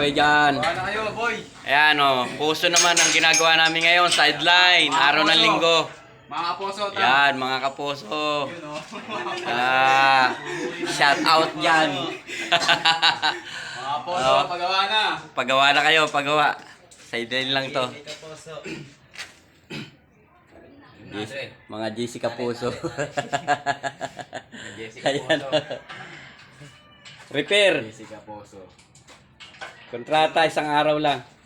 Dyan. Wala na kayo, boy. Ayan o, puso naman ang ginagawa namin ngayon, sideline, araw ng linggo. Mga kaposo, ta. Yan, mga kapuso. Yun, oh. Ah, shout out dyan. Mga kaposo, Oh. pagawa na. pagawa na kayo, pagawa. Sideline lang to. G- mga GC Kapuso. Jessica Ayan. Poso. Repair. Jessica Poso. Kontrata, isang araw lang.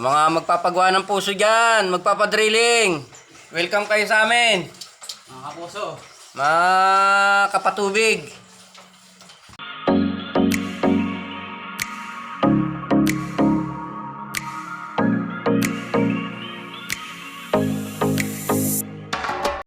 Sa mga magpapagawa ng puso dyan, magpapadrilling, welcome kayo sa amin. Mga kapuso. Mga kapatubig.